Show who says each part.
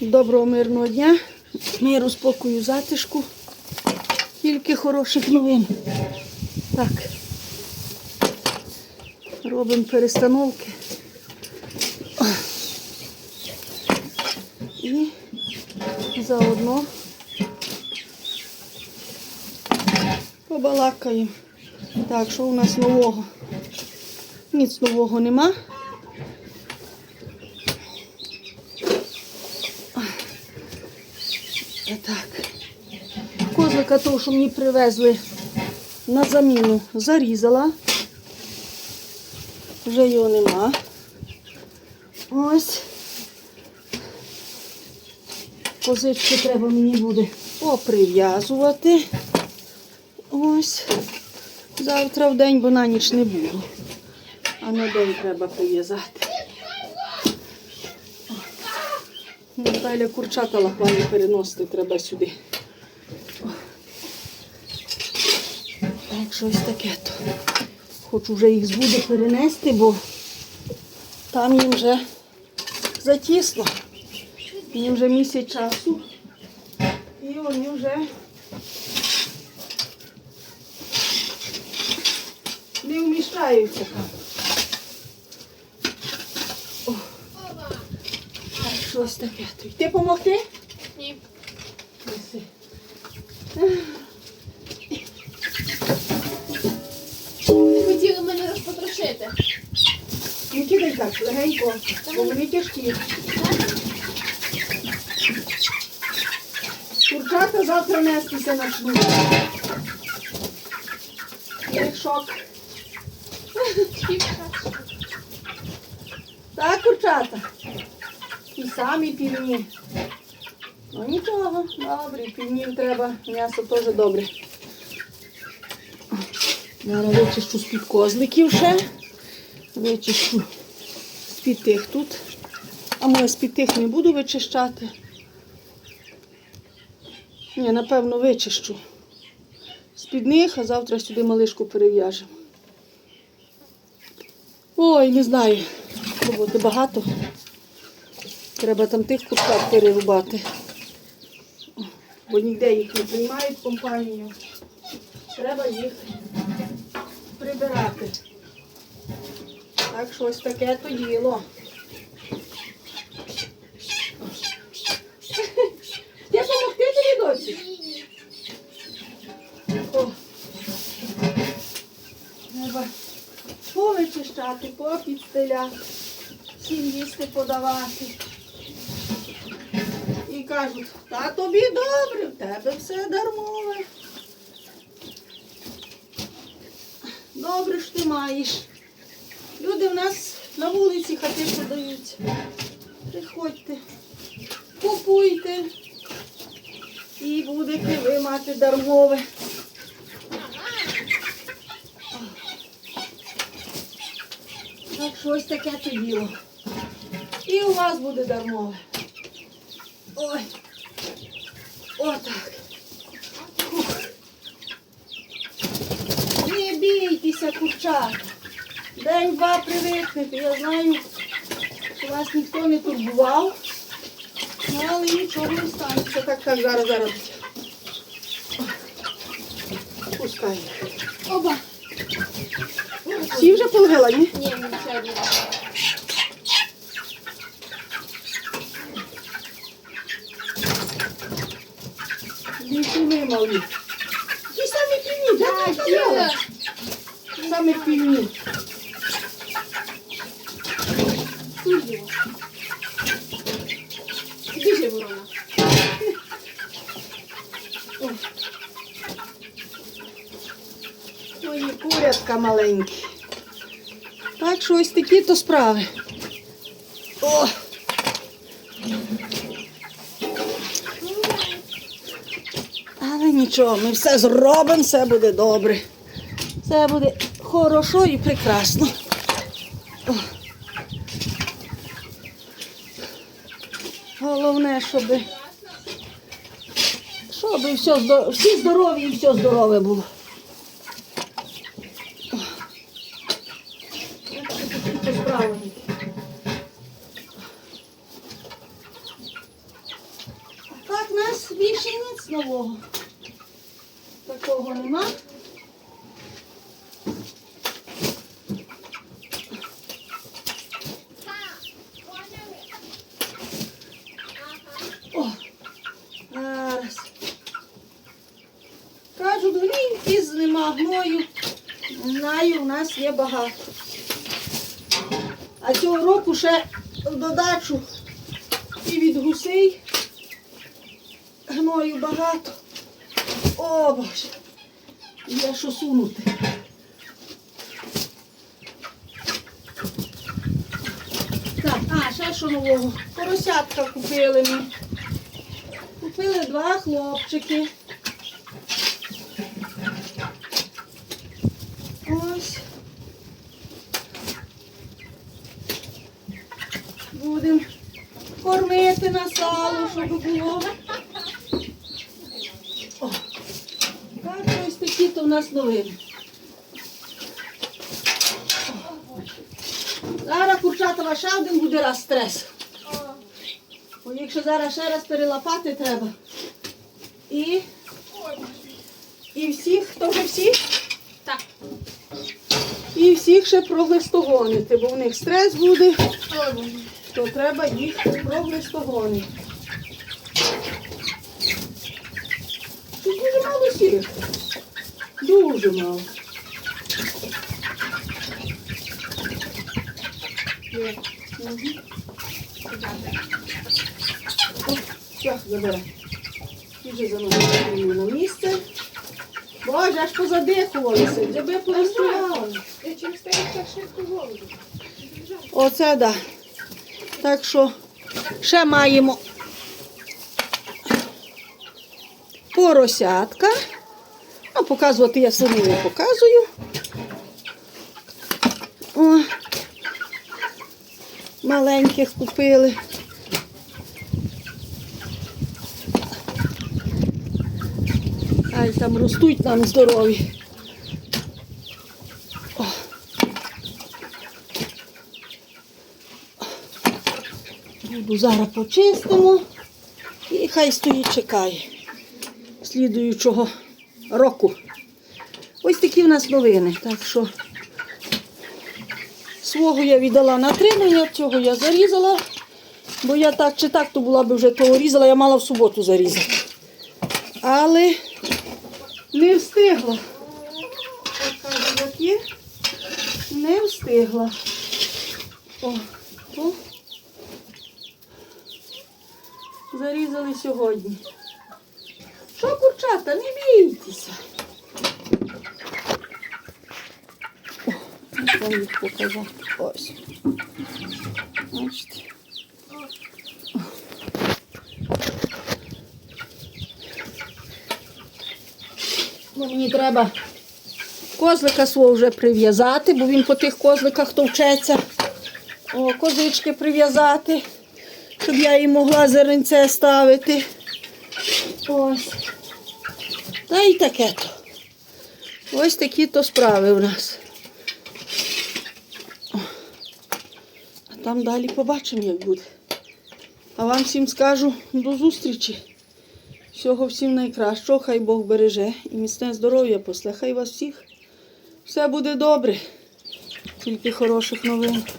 Speaker 1: Доброго мирного дня, миру, спокою, затишку. Тільки хороших новин. Так. Робимо перестановки. І заодно побалакаємо. Так, що у нас нового? Ніц нового нема. Козлика того, що мені привезли на заміну, зарізала. Вже його нема. Ось. Козички треба мені буде поприв'язувати. Ось. Завтра в день, бо на ніч не буду. А на день треба прив'язати. Наталя курчата лахвані переносити треба сюди. О. Так, щось таке то. Хочу вже їх збуде перенести, бо там їм вже затісно. Їм вже місяць часу. І вони вже не вміщаються там. Так, щось таке. Йти помогти?
Speaker 2: Ні. Розпотрошити.
Speaker 1: Не кидай так, легенько, бо вони тяжкі. Курчата завтра нестися почнуть. Як шок. Так, курчата. І самі півні. Ну нічого, добре, півнів треба, м'ясо теж добре. Зараз вичищу з-під козликів ще. Вичищу з-під тих тут. А може з-під тих не буду вичищати. Ні, напевно, вичищу. З-під них, а завтра сюди малишку перев'яжемо. Ой, не знаю. Роботи багато. Треба там тих курчат перерубати. Бо ніде їх не приймають компанію. Треба їх прибирати. Так, щось таке то діло. Де помогти тобі доці? О. Треба повичищати, попідстеляти, всім їсти подавати. І кажуть, та тобі добре, в тебе все дармове. Добре ж ти маєш. Люди в нас на вулиці хати продаються. Приходьте, купуйте. І будете ви мати дармове. Так щось таке то. І у вас буде дармове. Ой. Отак. Не бійтеся, курчата. День-два привикнете. Я знаю, що вас ніхто не турбував. Ну, але нічого не станеться. Так, так, зараз, зараз. Пускай. їх.
Speaker 2: Оба.
Speaker 1: Всі вже полгила, ні?
Speaker 2: Ні, ні, ще один.
Speaker 1: Більше не мали. Ті самі півні, так? Саме півні. Маленькі. Так що ось такі то справи. О! Але нічого, ми все зробимо, все буде добре. Все буде хорошо і прекрасно. О. Головне, щоб, щоб все, всі здорові і все здорове було. Такі то справи. Так, в нас більше ніц нового. Такого нема. О, зараз. Кажуть, гліньки з нема гною. Знаю, у нас є багато. А цього року ще в додачу і від гусей гною багато. О, Боже, є що сунути. Так, а, ще що нового. Поросятка купили ми. Купили два хлопчики. Ось. Будемо кормити на сало, щоб було. О, так, ось такі то в нас новини. О. Зараз курчатова ще один буде раз стрес. Бо якщо зараз ще раз перелапати треба. І, і всіх, хто вже всіх?
Speaker 2: Так.
Speaker 1: І всіх ще проглистогонити, бо в них стрес буде, то треба їх проглистогонити. Тут дуже мало сірих. Дуже мало.
Speaker 2: Є.
Speaker 1: Угу. Все, забирай. І вже заносимо на місце. Боже, аж позадихувалися, дзьоби порозсували.
Speaker 2: Я через те так швидко голоду.
Speaker 1: Оце да. Так що ще маємо поросятка. Ну, показувати я самі не показую. О, маленьких купили. Ай, там ростуть нам здорові. Буду зараз почистимо і хай стоїть чекає слідуючого року. Ось такі в нас новини. Так що свого я віддала на три, ну цього я зарізала. Бо я так чи так, то була б вже того різала, я мала в суботу зарізати. Але не встигла. Є, не встигла. О, о. Зарізали сьогодні. Курчата, не бійтеся. Їх показав. Ось. Бачите. Ну, мені треба козлика свого вже прив'язати, бо він по тих козликах товчеться. О, козички прив'язати щоб я їй могла зеренце ставити. Ось. Та й таке то. Ось такі то справи в нас. А там далі побачимо, як буде. А вам всім скажу до зустрічі. Всього всім найкращого, хай Бог береже і міцне здоров'я после. Хай вас всіх. Все буде добре. Тільки хороших новин.